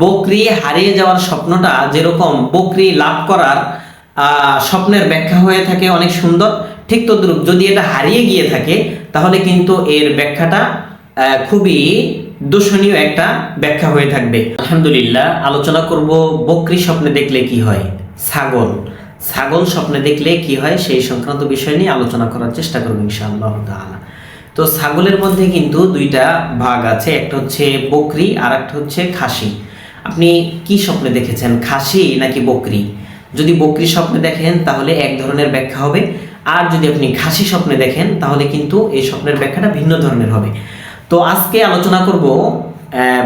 বকরি হারিয়ে যাওয়ার স্বপ্নটা যেরকম বকরি লাভ করার স্বপ্নের ব্যাখ্যা হয়ে থাকে অনেক সুন্দর। ঠিক তদ্রুপ, যদি এটা হারিয়ে গিয়ে থাকে, তাহলে কিন্তু এর ব্যাখ্যাটা খুবই দূষণীয় একটা ব্যাখ্যা হয়ে থাকবে। আলহামদুলিল্লাহ, আলোচনা করব বকরি স্বপ্নে দেখলে কি হয়? ছাগল। ছাগল স্বপ্নে দেখলে কি হয়? সেই সংক্রান্ত বিষয় নিয়ে আলোচনা করার চেষ্টা করব ইনশাআল্লাহ তো ছাগলের মধ্যে কিন্তু দুইটা ভাগ আছে, একটা হচ্ছে বকরি আর একটা হচ্ছে খাসি। আপনি কি স্বপ্নে দেখেছেন? খাসি নাকি বকরি? যদি বকরি স্বপ্নে দেখেন, তাহলে এক ধরনের ব্যাখ্যা হবে। আর যদি আপনি খাসি স্বপ্নে দেখেন, তাহলে কিন্তু এই স্বপ্নের ব্যাখ্যাটা ভিন্ন ধরনের হবে। তো আজকে আলোচনা করব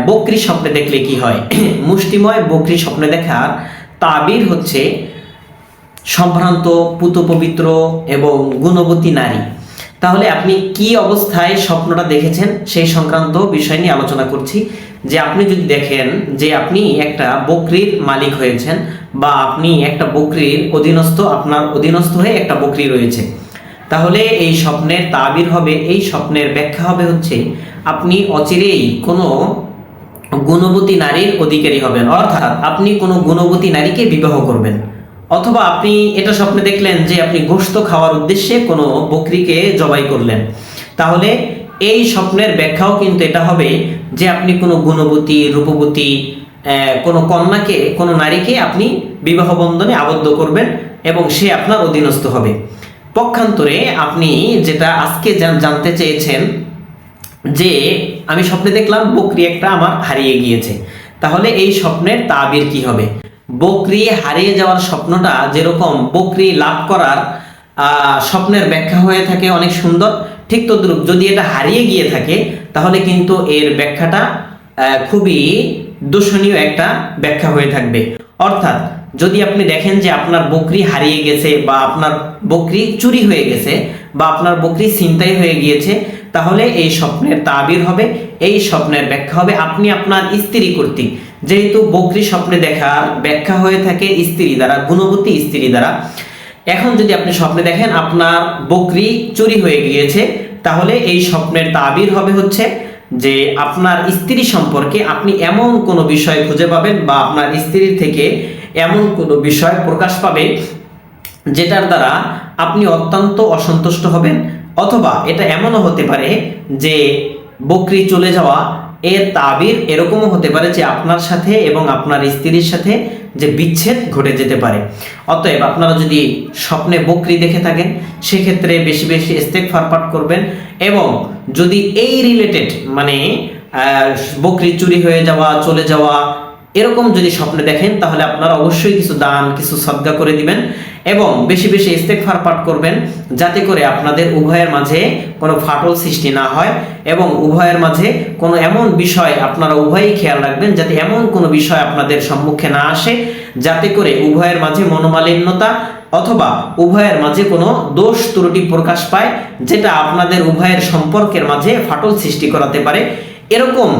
বকরি স্বপ্নে দেখলে কি হয়? মুষ্টিময় বকরি স্বপ্নে দেখার তাবির হচ্ছে সম্ভ্রান্ত পুত পবিত্র এবং গুণবতী নারী। তাহলে আপনি কি অবস্থায় স্বপ্নটা দেখেছেন? সেই সংক্রান্ত বিষয় নিয়ে আলোচনা করছি। যে আপনি যদি দেখেন যে আপনি একটা বকরির মালিক হয়েছেন বা আপনি একটা বকরির অধীনস্থ, আপনার অধীনস্থ হয়ে একটা বকরি রয়েছে। তাহলে এই স্বপ্নের তাবির হবে, এই স্বপ্নের ব্যাখ্যা হবে হচ্ছে আপনি অচিরেই কোনো গুণবতী নারীর অধিকারী হবেন। অর্থাৎ আপনি কোনো গুণবতী নারীকে বিবাহ করবেন। অথবা আপনি এটা স্বপ্নে দেখলেন যে আপনি গোস্ত খাওয়ার উদ্দেশ্যে কোনো বকরিকে জবাই করলেন। তাহলে এই স্বপ্নের ব্যাখ্যাও কিন্তু এটা হবে যে আপনি কোনো গুণবতী, রূপবতী কোনো কন্যাকে, কোনো নারীকে আপনি বিবাহ বন্ধনে আবদ্ধ করবেন এবং সে আপনার অধীনস্থ হবে। পক্ষান্তরে আপনি যেটা আজকে জানতে চেয়েছেন যে আমি স্বপ্নে দেখলাম বকরি একটা আমার হারিয়ে গিয়েছে। তাহলে এই স্বপ্নের তাবির কি হবে? বকরি হারিয়ে যাওয়ার স্বপ্নটা যেরকম বকরি লাভ করার স্বপ্নের ব্যাখ্যা হয়ে থাকে অনেক সুন্দর। ঠিক তদ্রুপ, যদি এটা হারিয়ে গিয়ে থাকে, তাহলে কিন্তু এর ব্যাখ্যাটা খুবই দূষণীয় একটা ব্যাখ্যা হয়ে থাকবে। অর্থাৎ, যদি আপনি দেখেন যে আপনার বকরি হারিয়ে গেছে বা আপনার বকরি চুরি হয়ে গেছে বা আপনার বকরি ছিনতাই হয়ে গিয়েছে, তাহলে এই স্বপ্নের তাবির হবে, এই স্বপ্নের ব্যাখ্যা হবে আপনি আপনার স্ত্রী কর্তৃক। যেহেতু বকরি স্বপ্নে দেখার ব্যাখ্যা হয়ে থাকে স্ত্রী দ্বারা, গুণবতী স্ত্রী দ্বারা। এখন যদি আপনি স্বপ্নে দেখেন, আপনার বকরি চুরি হয়ে গিয়েছে, তাহলে এই স্বপ্নের তাবির হবে হচ্ছে যে আপনার স্ত্রী সম্পর্কে আপনি এমন কোনো বিষয় খুঁজে পাবেন বা আপনার স্ত্রীর থেকে এমন কোনো বিষয় প্রকাশ পাবে যেটার দ্বারা আপনি অত্যন্ত অসন্তুষ্ট হবেন। অথবা এটা এমনও হতে পারে যে বকরি চলে যাওয়া এর তাবির এরকমও হতে পারে যে আপনার সাথে এবং আপনার স্ত্রীর সাথে যে বিচ্ছেদ ঘটে যেতে পারে। অতএব আপনারা যদি স্বপ্নে বকরি দেখে থাকেন, সেক্ষেত্রে বেশি বেশি স্টেক ফারপাট করবেন এবং যদি এই রিলেটেড মানে বকরি চুরি হয়ে যাওয়া, চলে যাওয়া এরকম যদি স্বপ্নে দেখেন, তাহলে আপনারা অবশ্যই কিছু দান, কিছু সদ্গা করে দিবেন এবং বেশি বেশি ইস্তেকফার পাঠ করবেন যাতে করে আপনাদের উভয়ের মাঝে কোনো ফাটল সৃষ্টি না হয় এবং উভয়ের মাঝে কোনো এমন বিষয় আপনারা উভয়ই খেয়াল রাখবেন যাতে এমন কোনো বিষয় আপনাদের সম্মুখে না আসে, যাতে করে উভয়ের মাঝে মনোমালিন্যতা অথবা উভয়ের মাঝে কোনো দোষ ত্রুটি প্রকাশ পায়, যেটা আপনাদের উভয়ের সম্পর্কের মাঝে ফাটল সৃষ্টি করাতে পারে। এরকম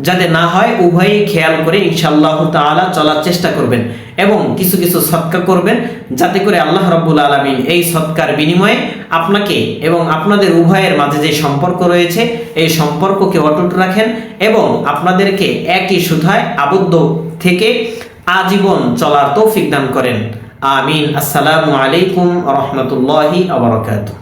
যাতে না হয় উভয়ই খেয়াল করে ইনশাআল্লাহ তাআলা চলার চেষ্টা করবেন এবং কিছু কিছু সৎকা করবেন যাতে করে আল্লাহ রাব্বুল আলামিন এই সৎকার বিনিময়ে আপনাকে এবং আপনাদের উভয়ের মাঝে যে সম্পর্ক রয়েছে, এই সম্পর্ককে অটুট রাখেন এবং আপনাদেরকে একই সুধায় আবদ্ধ থেকে আজীবন চলার তৌফিক দান করেন। আমিন। আসসালামু আলাইকুম রহমতুল্লাহি আবরকাতুহ